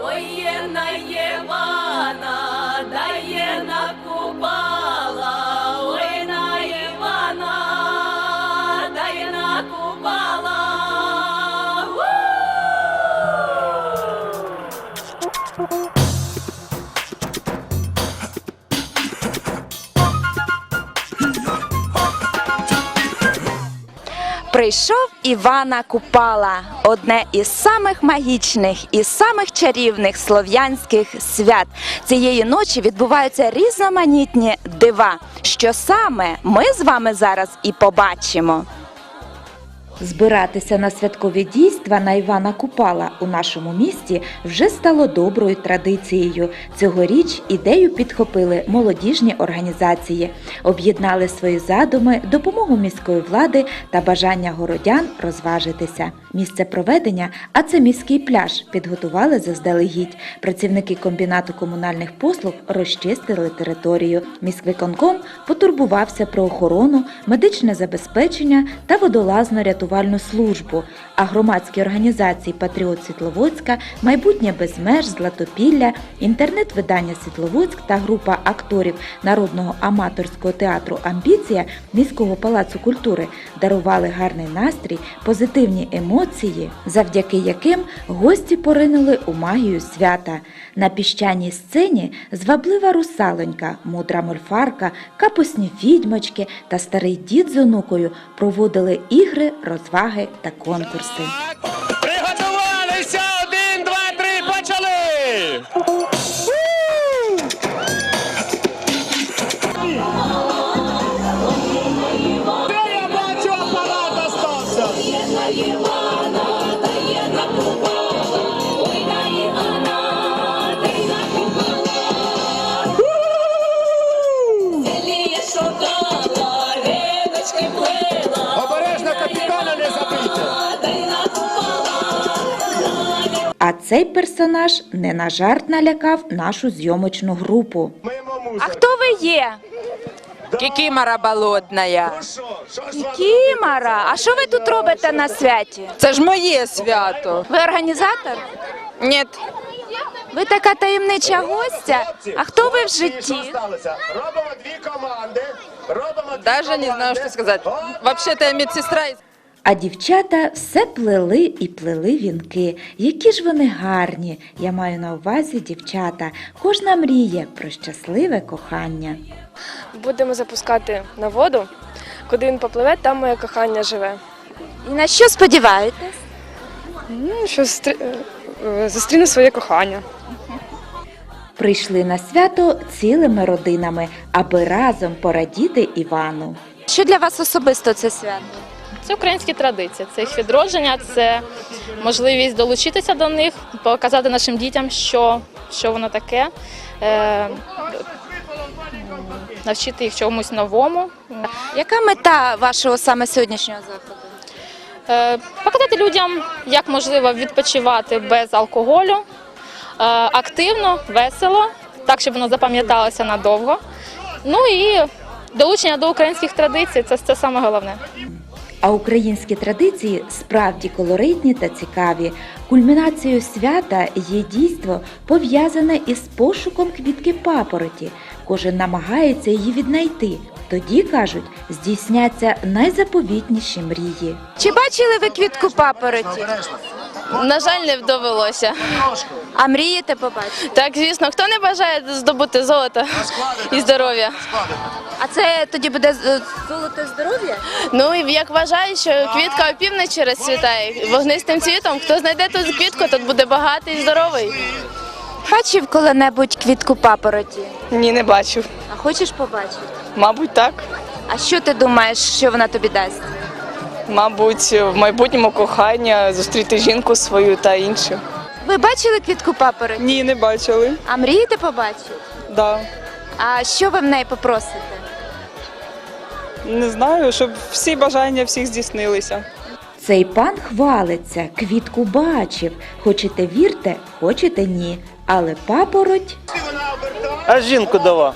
Воєнна Євана. Прийшов Івана Купала, одне із самих магічних і самих чарівних слов'янських свят. Цієї ночі відбуваються різноманітні дива. Що саме ми з вами зараз і побачимо. Збиратися на святкові дійства на Івана Купала у нашому місті вже стало доброю традицією. Цьогоріч ідею підхопили молодіжні організації, об'єднали свої задуми, допомогу міської влади та бажання городян розважитися. Місце проведення, а це міський пляж, підготували заздалегідь. Працівники комбінату комунальних послуг розчистили територію. Міськвиконком потурбувався про охорону, медичне забезпечення та водолазно-рятувальну службу. А громадські організації Патріот Світловодська, майбутнє без меж, Златопілля, інтернет-видання Світловодськ та група акторів народного аматорського театру Амбіція міського палацу культури дарували гарний настрій, позитивні емоції, завдяки яким гості поринули у магію свята. На піщаній сцені зваблива русалонька, мудра мольфарка, капусні відьмочки та старий дід з онукою проводили ігри, розваги та конкурси. Не забийте! А цей персонаж не на жарт налякав нашу зйомочну групу. А хто ви є? Кікімара болотная. Ну що? Що ж вам Кімара, а що ви тут робите на святі? Це ж моє свято. Ви організатор? Ні, Ви така таємнича гостя? А хто ви в житті? Робимо дві команди. Робимо даже не знаю, що сказати. Вообще-то я медсестра. А дівчата все плели і плели вінки. Які ж вони гарні. Я маю на увазі дівчата. Кожна мріє про щасливе кохання. Будемо запускати на воду. Куди він попливе, там моє кохання живе. І на що сподіваєтесь? Ну, що зустрі- е, зустріну своє кохання. Прийшли на свято цілими родинами, аби разом порадіти Івану. Що для вас особисто це свято? Це українські традиції, це їх відродження, це можливість долучитися до них, показати нашим дітям, що, що воно таке, е, навчити їх чомусь новому, Яка мета вашого саме сьогоднішнього заходу? е, показати людям, як можливо відпочивати без алкоголю, е, активно, весело, так, щоб воно запам'яталося надовго. Ну і долучення до українських традицій це, це саме головне. А українські традиції справді колоритні та цікаві. Кульмінацією свята є дійство, пов'язане із пошуком квітки папороті. Кожен намагається її віднайти. Тоді кажуть, здійсняться найзаповітніші мрії. Чи бачили ви квітку папороті? На жаль, не довелося. А мрієте побачити? Так, звісно, хто не бажає здобути золото і здоров'я? А це тоді буде е, золото здоров'я? Ну і як вважаю, що квітка опівночі розцвітає вогнистим цвітом. Хто знайде ту квітку, тот буде багатий і здоровий. Бачив коли-небудь квітку папороті? Ні, не бачу. А хочеш побачити? Мабуть, так. А що ти думаєш, що вона тобі дасть? Мабуть, в майбутньому кохання зустріти жінку свою та іншу. Ви бачили квітку папороті? Ні, не бачили. А мрієте побачити? Да. А що ви в неї попросите? Не знаю, щоб всі бажання всіх здійснилися. Цей пан хвалиться, квітку бачив. Хочете вірте, хочете ні. Але папороть. А жінку дала.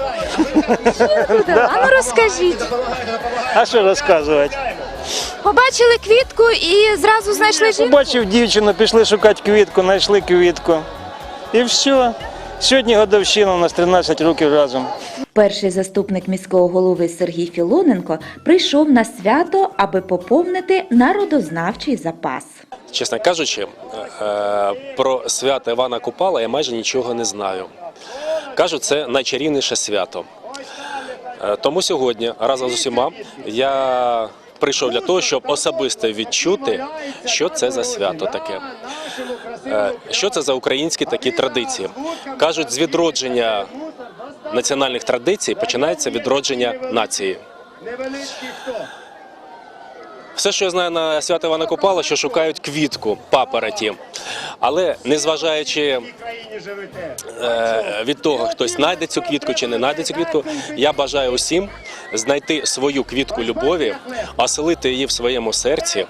А ну розкажіть. А що розказувати? Побачили квітку і зразу знайшли жінку. Побачив дівчину, пішли шукати квітку, знайшли квітку. І все. Сьогодні годовщина, у нас 13 років разом. Перший заступник міського голови Сергій Філоненко прийшов на свято, аби поповнити народознавчий запас. Чесно кажучи, е, про свято Івана Купала я майже нічого не знаю. Кажуть, це найчарівніше свято. Е, Тому сьогодні разом з усіма я прийшов для того, щоб особисто відчути, що це за свято таке. Е, Що це за українські такі традиції? Кажуть, з відродження національних традицій починається відродження нації. Все, що я знаю на свято Івана Купала, що шукають квітку папороті. Але незважаючи е, від того, хтось знайде цю квітку чи не знайде цю квітку, я бажаю усім знайти свою квітку любові, оселити її в своєму серці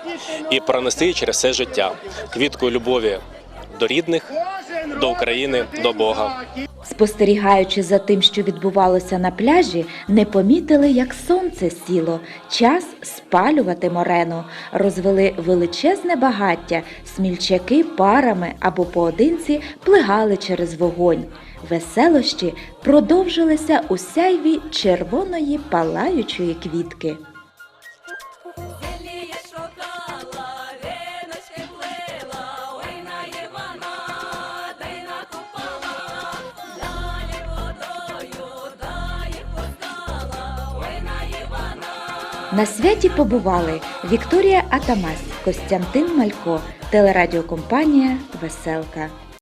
і пронести її через все життя. Квітку любові до рідних, до України, до Бога. Спостерігаючи за тим, що відбувалося на пляжі, не помітили, як сонце сіло. Час спалювати морену. Розвели величезне багаття. Смільчаки парами або поодинці плигали через вогонь. Веселощі продовжилися у сяйві червоної палаючої квітки. На святі побували Вікторія Атамас, Костянтин Малько, телерадіокомпанія Веселка.